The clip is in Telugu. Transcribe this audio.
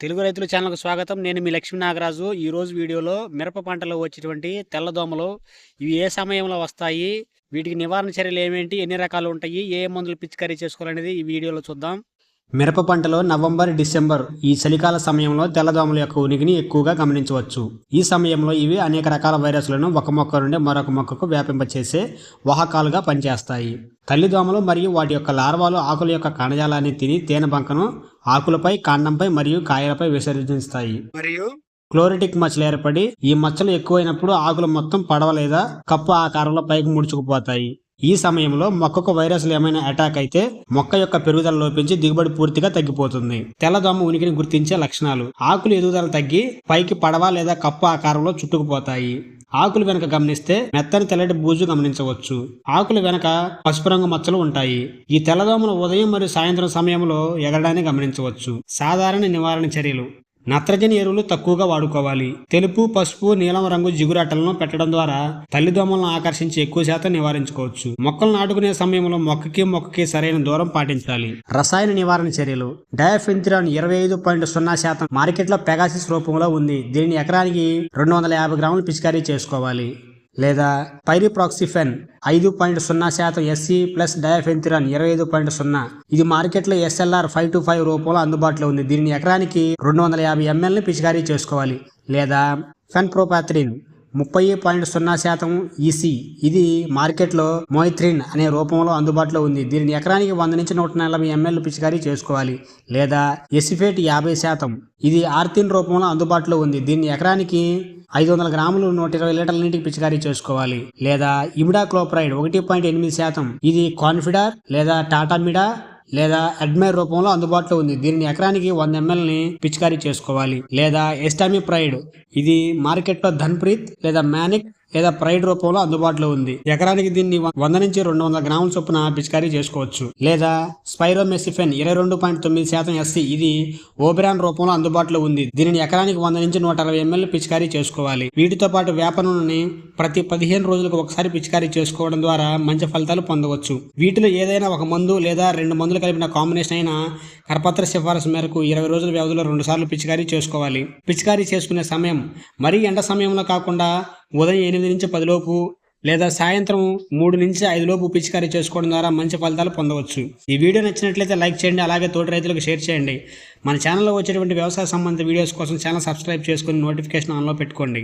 తెలుగు రైతుల ఛానల్కు స్వాగతం. నేను మీ లక్ష్మీ నాగరాజు. ఈ రోజు వీడియోలో మిరప పంటలో వచ్చేటువంటి తెల్లదోమలు ఇవి ఏ సమయంలో వస్తాయి? వీటికి నివారణ చర్యలు ఏమేంటి? ఎన్ని రకాలు ఉంటాయి? ఏ మందులు పిచికారీ చేసుకోవాలనేది ఈ వీడియోలో చూద్దాం. మిరప పంటలో నవంబర్ డిసెంబర్ ఈ చలికాల సమయంలో తెల్లదోమల యొక్క ఉనికిని ఎక్కువగా గమనించవచ్చు. ఈ సమయంలో ఇవి అనేక రకాల వైరస్లను ఒక మొక్క నుండి మరొక మొక్కకు వ్యాపింపచేసే వాహకాలుగా పనిచేస్తాయి. తల్లిదోమలు మరియు వాటి యొక్క లార్వాలు ఆకుల యొక్క కణజాలాన్ని తిని తేనె బంకను ఆకులపై కాండంపై మరియు కాయలపై విసర్జిస్తాయి. మరియు క్లోరిటిక్ మచ్చలు ఏర్పడి ఈ మచ్చలు ఎక్కువైనప్పుడు ఆకులు మొత్తం పడవ లేదా కప్పు ఆకారంలో పైకి ముడుచుకుపోతాయి. ఈ సమయంలో మొక్కకు వైరస్లు ఏమైనా అటాక్ అయితే మొక్క యొక్క పెరుగుదల లోపించి దిగుబడి పూర్తిగా తగ్గిపోతుంది. తెల్లదోమ ఉనికిని గుర్తించే లక్షణాలు. ఆకులు ఎదుగుదల తగ్గి పైకి పడవ లేదా కప్పు ఆకారంలో చుట్టుకుపోతాయి. ఆకులు వెనక గమనిస్తే మెత్తని తెల్లటి బూజు గమనించవచ్చు. ఆకులు వెనక పసుపు రంగు మచ్చలు ఉంటాయి. ఈ తెల్లదోమలు ఉదయం మరియు సాయంత్రం సమయంలో ఎగరడాన్ని గమనించవచ్చు. సాధారణ నివారణ చర్యలు. నత్రజని ఎరువులు తక్కువగా వాడుకోవాలి. తెలుపు పసుపు నీలం రంగు జిగురాటలను పెట్టడం ద్వారా తల్లిదోమలను ఆకర్షించి ఎక్కువ శాతం నివారించుకోవచ్చు. మొక్కలు నాటుకునే సమయంలో మొక్కకి మొక్కకి సరైన దూరం పాటించాలి. రసాయన నివారణ చర్యలు. డయాఫెంథిరాన్ ఇరవై ఐదు పాయింట్ సున్నా శాతం మార్కెట్లో పెగాసిస్ రూపంలో ఉంది. దీనిని ఎకరానికి రెండు వందల యాభై గ్రాములు పిచికారీ చేసుకోవాలి. లేదా పైరిప్రాక్సిఫెన్ ఐదు పాయింట్ సున్నా శాతం ఎస్సీ ప్లస్ డయాఫెంథిరాన్ ఇరవై ఐదు పాయింట్ సున్నా. ఇది మార్కెట్లో ఎస్ఎల్ఆర్ ఫైవ్ టు ఫైవ్ రూపంలో అందుబాటులో ఉంది. దీనిని ఎకరానికి రెండు వందల యాభై ఎంఎల్ని పిచికారీ చేసుకోవాలి. లేదా ఫెన్ప్రోపాథ్రిన్ ముప్పై పాయింట్ సున్నా శాతం ఈసీ. ఇది మార్కెట్లో మోయిథ్రిన్ అనే రూపంలో అందుబాటులో ఉంది. దీనిని ఎకరానికి వంద నుంచి నూట నలభై ఎంఎల్ పిచికారీ చేసుకోవాలి. లేదా ఎసిఫేట్ యాభై శాతం. ఇది ఆర్థిన్ రూపంలో అందుబాటులో ఉంది. దీన్ని ఎకరానికి ఐదు వందల గ్రాములు నూట ఇరవై లీటర్ల నీటికి పిచికారీ చేసుకోవాలి. లేదా ఇమిడాక్లోప్రైడ్ ఒకటి పాయింట్ ఎనిమిది శాతం. ఇది కాన్ఫిడార్ లేదా టాటామిడా లేదా అడ్మైర్ రూపంలో అందుబాటులో ఉంది. దీనిని ఎకరానికి వంద ఎంఎల్ని పిచికారీ చేసుకోవాలి. లేదా ఎస్టామి ప్రైడ్ ఇది మార్కెట్లో ధన్ప్రీత్ లేదా మ్యానిక్ లేదా ప్రైడ్ రూపంలో అందుబాటులో ఉంది. ఎకరానికి దీన్ని వంద నుంచి రెండు వందల గ్రాముల చొప్పున పిచికారీ చేసుకోవచ్చు. లేదా స్పైరోమెసిఫెన్ ఇరవై రెండు పాయింట్ తొమ్మిది శాతం ఎస్సీ ఇది ఓబెరాన్ రూపంలో అందుబాటులో ఉంది. దీనిని ఎకరానికి వంద నుంచి నూట అరవై ఎంఎల్ పిచికారీ చేసుకోవాలి. వీటితో పాటు వేప నూనెని ప్రతి పదిహేను రోజులకు ఒకసారి పిచికారీ చేసుకోవడం ద్వారా మంచి ఫలితాలు పొందవచ్చు. వీటిలో ఏదైనా ఒక మందు లేదా రెండు మందులు కలిపిన కాంబినేషన్ అయిన కరపత్ర సిఫారసు మేరకు ఇరవై రోజుల వ్యవధిలో రెండు సార్లు పిచికారీ చేసుకోవాలి. పిచికారీ చేసుకునే సమయం మరీ ఎండ సమయంలో కాకుండా ఉదయం ఎనిమిది నుంచి పదిలోపు లేదా సాయంత్రం మూడు నుంచి ఐదు లోపు పిచికారీ చేసుకోవడం ద్వారా మంచి ఫలితాలు పొందవచ్చు. ఈ వీడియో నచ్చినట్లయితే లైక్ చేయండి అలాగే తోటి రైతులకు షేర్ చేయండి. మన ఛానల్లో వచ్చేటువంటి వ్యవసాయ సంబంధిత వీడియోస్ కోసం ఛానల్ సబ్స్క్రైబ్ చేసుకుని నోటిఫికేషన్ ఆన్లో పెట్టుకోండి.